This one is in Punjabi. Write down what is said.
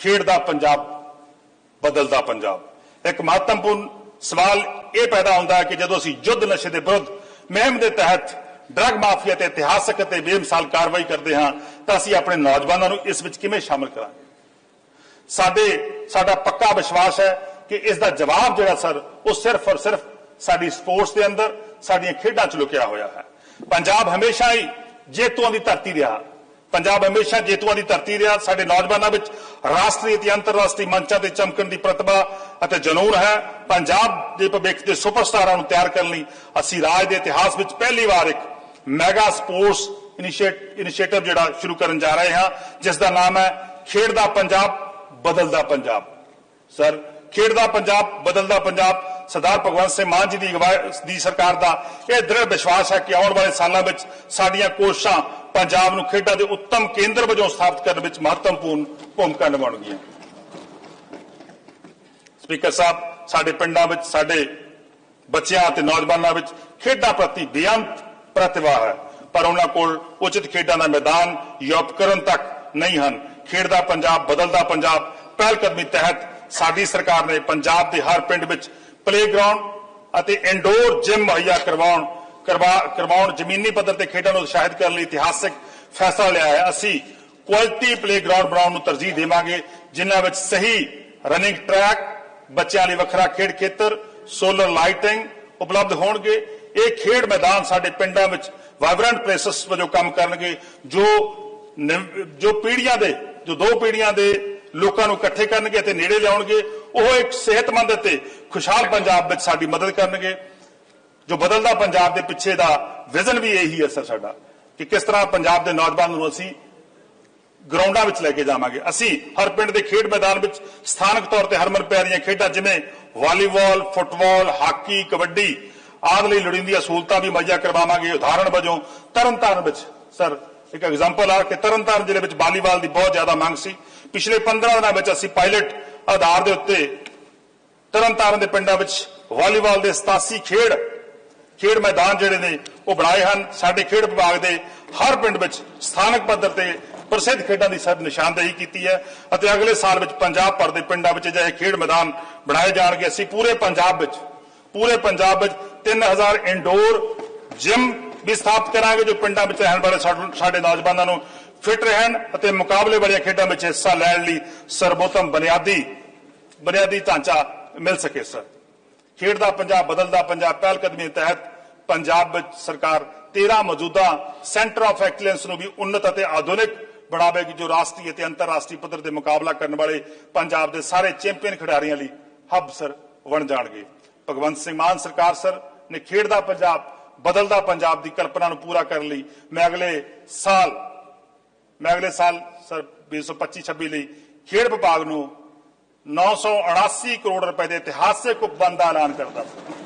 ਖੇਡਦਾ ਪੰਜਾਬ, ਬਦਲਦਾ ਪੰਜਾਬ। ਇੱਕ ਮਹੱਤਵਪੂਰਨ ਸਵਾਲ ਇਹ ਪੈਦਾ ਹੁੰਦਾ ਹੈ ਕਿ ਜਦੋਂ ਅਸੀਂ ਯੁੱਧ ਨਸ਼ੇ ਦੇ ਵਿਰੁੱਧ ਮੁਹਿੰਮ ਦੇ ਤਹਿਤ ਡਰੱਗ ਮਾਫੀਆ ਤੇ ਇਤਿਹਾਸਕ ਅਤੇ ਬੇਮਿਸਾਲ ਕਾਰਵਾਈ ਕਰਦੇ ਹਾਂ, ਤਾਂ ਅਸੀਂ ਆਪਣੇ ਨੌਜਵਾਨਾਂ ਨੂੰ ਇਸ ਵਿੱਚ ਕਿਵੇਂ ਸ਼ਾਮਲ ਕਰਾਂਗੇ? ਸਾਡੇ, ਸਾਡਾ ਪੱਕਾ ਵਿਸ਼ਵਾਸ ਹੈ ਕਿ ਇਸ ਦਾ ਜਵਾਬ ਜਿਹੜਾ ਸਰ, ਉਹ ਸਿਰਫ ਔਰ ਸਿਰਫ ਸਾਡੀ ਸਪੋਰਟਸ ਦੇ ਅੰਦਰ, ਸਾਡੀਆਂ ਖੇਡਾਂ 'ਚ ਲੁਕਿਆ ਹੋਇਆ ਹੈ। ਪੰਜਾਬ ਹਮੇਸ਼ਾ ਹੀ ਜੇਤੂਆਂ ਦੀ ਧਰਤੀ ਰਿਹਾ। ਪੰਜਾਬ ਹਮੇਸ਼ਾ ਜੇਤੂਆਂ ਦੀ ਧਰਤੀ ਰਿਹਾ। ਸਾਡੇ ਨੌਜਵਾਨਾਂ ਵਿੱਚ ਰਾਸ਼ਟਰੀ ਅਤੇ ਅੰਤਰਰਾਸ਼ਟਰੀ ਮੰਚਾਂ ਤੇ ਚਮਕਣ ਦੀ ਪ੍ਰਤਿਭਾ ਅਤੇ ਜਨੂਨ ਹੈ। ਪੰਜਾਬ ਦੇ ਭਵਿੱਖ ਦੇ ਸੁਪਰਸਟਾਰਾਂ ਨੂੰ ਤਿਆਰ ਕਰਨ ਲਈ ਅਸੀਂ ਰਾਜ ਦੇ ਇਤਿਹਾਸ ਵਿੱਚ ਪਹਿਲੀ ਵਾਰ ਇੱਕ ਮੈਗਾ ਸਪੋਰਟਸ ਇਨੀਸ਼ੀਏਟਿਵ ਜਿਹੜਾ ਸ਼ੁਰੂ ਕਰਨ ਜਾ ਰਹੇ ਹਾਂ ਜਿਸ ਦਾ ਨਾਮ ਹੈ ਖੇਡ ਦਾ ਪੰਜਾਬ, ਬਦਲਦਾ ਪੰਜਾਬ। ਸਰ, ਖੇਡ ਦਾ ਪੰਜਾਬ, ਬਦਲਦਾ ਪੰਜਾਬ ਸਰਦਾਰ ਭਗਵੰਤ ਸਿੰਘ ਮਾਨ ਜੀ ਦੀ ਅਗਵਾਈ ਦੀ ਸਰਕਾਰ ਦਾ ਇਹ ਦ੍ਰਿੜ ਵਿਸ਼ਵਾਸ ਹੈ ਕਿ ਆਉਣ ਵਾਲੇ ਸਾਲਾਂ ਵਿੱਚ ਸਾਡੀਆਂ ਕੋਸ਼ਿਸ਼ਾਂ ਪੰਜਾਬ ਨੂੰ ਖੇਡਾਂ ਦੇ ਉੱਤਮ ਕੇਂਦਰ ਵਜੋਂ ਸਥਾਪਿਤ ਕਰਨ ਵਿੱਚ ਮਹੱਤਵਪੂਰਨ ਭੂਮਿਕਾ ਨਿਭਾਉਣਗੀਆਂ। ਸਪੀਕਰ ਸਾਹਿਬ, ਸਾਡੇ ਪਿੰਡਾਂ ਵਿੱਚ, ਸਾਡੇ ਬੱਚਿਆਂ ਅਤੇ ਨੌਜਵਾਨਾਂ ਵਿੱਚ ਖੇਡਾਂ ਪ੍ਰਤੀ ਬੇਅੰਤ ਪ੍ਰਤਿਭਾ ਹੈ। ਪਰ ਉਹਨਾਂ ਕੋਲ ਉਚਿਤ ਖੇਡਾਂ ਦਾ ਮੈਦਾਨ ਜਾਂ ਉਪਕਰਨ ਤੱਕ ਨਹੀਂ ਹਨ। ਖੇਡਦਾ ਪੰਜਾਬ ਬਦਲਦਾ ਪੰਜਾਬ। ਪਹਿਲ ਕਦਮੀ ਤਹਿਤ ਸਾਡੀ ਸਰਕਾਰ ਨੇ ਪੰਜਾਬ ਦੇ ਹਰ ਪਿੰਡ ਵਿੱਚ ਪਲੇਗਰਾਉਂਡ ਅਤੇ ਇਨਡੋਰ ਜਿਮ ਮੁਹੱਈਆ ਕਰਵਾਉਣ ਕਰਵਾਉਣ ਜ਼ਮੀਨੀ ਪੱਧਰ ਤੇ ਖੇਡਾਂ ਨੂੰ ਉਤਸ਼ਾਹਿਤ ਕਰਨ ਲਈ ਇਤਿਹਾਸਕ ਫੈਸਲਾ ਲਿਆ ਹੈ। ਅਸੀਂ ਕੁਆਲਿਟੀ ਪਲੇਗਰਾਉਂਡ ਬਣਾਉਣ ਨੂੰ ਤਰਜੀਹ ਦੇਵਾਂਗੇ, ਜਿਨ੍ਹਾਂ ਵਿੱਚ ਸਹੀ ਰਨਿੰਗ ਟਰੈਕ ਬੱਚਿਆਂ ਲਈ ਵੱਖਰਾ ਖੇਡ ਖੇਤਰ ਸੋਲਰ ਲਾਈਟਿੰਗ ਉਪਲਬਧ ਹੋਣਗੇ। ਇਹ ਖੇਡ ਮੈਦਾਨ ਸਾਡੇ ਪਿੰਡਾਂ ਵਿੱਚ ਵਾਈਬ੍ਰੈਂਟ ਪਲੇਸਸ ਵਜੋਂ ਕੰਮ ਕਰਨਗੇ, ਜੋ ਜੋ ਪੀੜ੍ਹੀਆਂ ਦੇ, ਜੋ ਦੋ ਪੀੜ੍ਹੀਆਂ ਦੇ ਲੋਕਾਂ ਨੂੰ ਇਕੱਠੇ ਕਰਨਗੇ ਅਤੇ ਨੇੜੇ ਲਿਆਉਣਗੇ। ਉਹ ਇੱਕ ਸਿਹਤਮੰਦ ਅਤੇ ਖੁਸ਼ਹਾਲ ਪੰਜਾਬ ਵਿੱਚ ਸਾਡੀ ਮਦਦ ਕਰਨਗੇ। ਜੋ ਬਦਲਦਾ ਪੰਜਾਬ ਦੇ ਪਿੱਛੇ ਦਾ ਵਿਜ਼ਨ ਵੀ ਇਹੀ ਹੈ ਸਰ ਸਾਡਾ ਕਿ ਕਿਸ ਤਰ੍ਹਾਂ ਪੰਜਾਬ ਦੇ ਨੌਜਵਾਨ ਨੂੰ ਅਸੀਂ ਗਰਾਊਂਡਾਂ ਵਿੱਚ ਲੈ ਕੇ ਜਾਵਾਂਗੇ। ਅਸੀਂ ਹਰ ਪਿੰਡ ਦੇ ਖੇਡ ਮੈਦਾਨ ਵਿੱਚ ਸਥਾਨਕ ਤੌਰ ਤੇ ਹਰਮਨ ਪਿਆਰੀਆਂ ਖੇਡਾਂ ਜਿਵੇਂ ਵਾਲੀਬਾਲ, ਫੁੱਟਬਾਲ, ਹਾਕੀ, ਕਬੱਡੀ ਆਦਿ ਲਈ ਲੋੜੀਂਦੀਆਂ ਸਹੂਲਤਾਂ ਵੀ ਮੁਹੱਈਆ ਕਰਵਾਵਾਂਗੇ। ਉਦਾਹਰਣ ਵਜੋਂ ਤਰਨਤਾਰਨ ਵਿੱਚ ਸਰ ਇੱਕ ਐਗਜ਼ਾਮਪਲ ਆ ਕਿ ਤਰਨਤਾਰਨ ਜ਼ਿਲ੍ਹੇ ਵਿੱਚ ਵਾਲੀਬਾਲ ਦੀ ਬਹੁਤ ਜ਼ਿਆਦਾ ਮੰਗ ਸੀ। ਪਿਛਲੇ 15 ਦਿਨਾਂ ਵਿੱਚ ਅਸੀਂ ਪਾਇਲਟ ਆਧਾਰ ਦੇ ਉੱਤੇ ਤਰਨਤਾਰਨ ਦੇ ਪਿੰਡਾਂ ਵਿੱਚ ਵਾਲੀਬਾਲ ਦੇ 87 ਖੇਡ ਖੇਡ ਮੈਦਾਨ ਜਿਹੜੇ ਨੇ, ਉਹ ਬਣਾਏ ਹਨ। ਸਾਡੇ ਖੇਡ ਵਿਭਾਗ ਦੇ ਹਰ ਪਿੰਡ ਵਿੱਚ ਸਥਾਨਕ ਪੱਧਰ ਤੇ ਪ੍ਰਸਿੱਧ ਖੇਡਾਂ ਦੀ ਸਭ ਨਿਸ਼ਾਨਦੇਹੀ ਕੀਤੀ ਹੈ ਅਤੇ ਅਗਲੇ ਸਾਲ ਵਿੱਚ ਪੰਜਾਬ ਭਰ ਦੇ ਪਿੰਡਾਂ ਵਿੱਚ ਅਜਿਹੇ ਖੇਡ ਮੈਦਾਨ ਬਣਾਏ ਜਾਣਗੇ। ਅਸੀਂ ਪੂਰੇ ਪੰਜਾਬ ਵਿੱਚ, ਪੂਰੇ ਪੰਜਾਬ ਵਿੱਚ 3000 ਇਨਡੋਰ ਜਿਮ ਵੀ ਸਥਾਪਿਤ ਕਰਾਂਗੇ, ਜੋ ਪਿੰਡਾਂ ਵਿੱਚ ਰਹਿਣ ਵਾਲੇ ਸਾਡੇ- ਸਾਡੇ ਨੌਜਵਾਨਾਂ ਨੂੰ ਫਿਟ ਰਹਿਣ ਅਤੇ ਮੁਕਾਬਲੇ ਵਾਲੀਆਂ ਖੇਡਾਂ ਵਿੱਚ ਹਿੱਸਾ ਲੈਣ ਲਈ ਸਰਬੋਤਮ ਬੁਨਿਆਦੀ ਬੁਨਿਆਦੀ ਢਾਂਚਾ ਮਿਲ ਸਕੇ, ਸਰ। ਖੇਡ ਦਾ ਪੰਜਾਬ ਬਦਲਦਾ ਪੰਜਾਬ ਪਹਿਲ ਕਦਮੀ ਤਹਿਤ ਪੰਜਾਬ ਵਿੱਚ ਸਰਕਾਰ 13 ਮੌਜੂਦਾ ਸੈਂਟਰ ਆਫ ਐਕਸਲੈਂਸ ਨੂੰ ਵੀ ਉન્નਤ ਅਤੇ ਆਧੁਨਿਕ ਬਣਾਵੇਗੀ ਜੋ ਰਾਸ਼ਟਰੀ ਅਤੇ ਅੰਤਰਰਾਸ਼ਟਰੀ ਪੱਧਰ ਤੇ ਮੁਕਾਬਲਾ ਕਰਨ ਵਾਲੇ ਪੰਜਾਬ ਦੇ ਸਾਰੇ ਚੈਂਪੀਅਨ ਖਿਡਾਰੀਆਂ ਲਈ ਹੱਬ, ਸਰ, ਬਣ ਜਾਣਗੇ। ਭਗਵੰਤ ਸਿੰਘ ਮਾਨ ਸਰਕਾਰ, ਸਰ, ਨੇ ਖੇਡ ਦਾ ਪੰਜਾਬ ਬਦਲਦਾ ਪੰਜਾਬ ਦੀ ਕਲਪਨਾ ਨੂੰ ਪੂਰਾ ਕਰਨ ਲਈ ਮੈਂ ਅਗਲੇ ਸਾਲ, ਮੈਂ ਅਗਲੇ ਸਾਲ, ਸਰ 2025-26 ਲਈ ਖੇਡ ਵਿਭਾਗ ਨੂੰ 979 ਕਰੋੜ ਰੁਪਏ ਦੇ ਇਤਿਹਾਸਕ ਉਪਬੰਧ ਦਾ ਐਲਾਨ ਕਰਦਾ। ਹਾਂ